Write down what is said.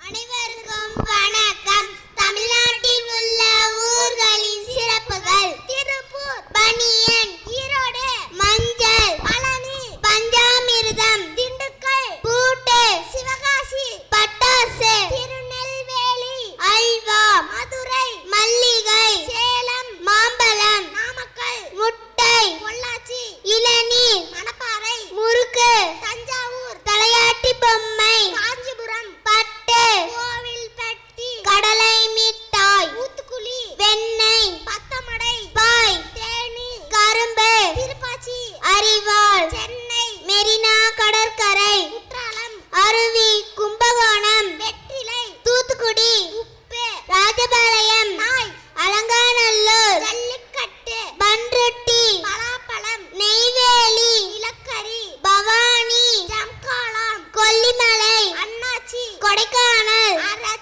அனைவருக்கும் கொடைக்கானல்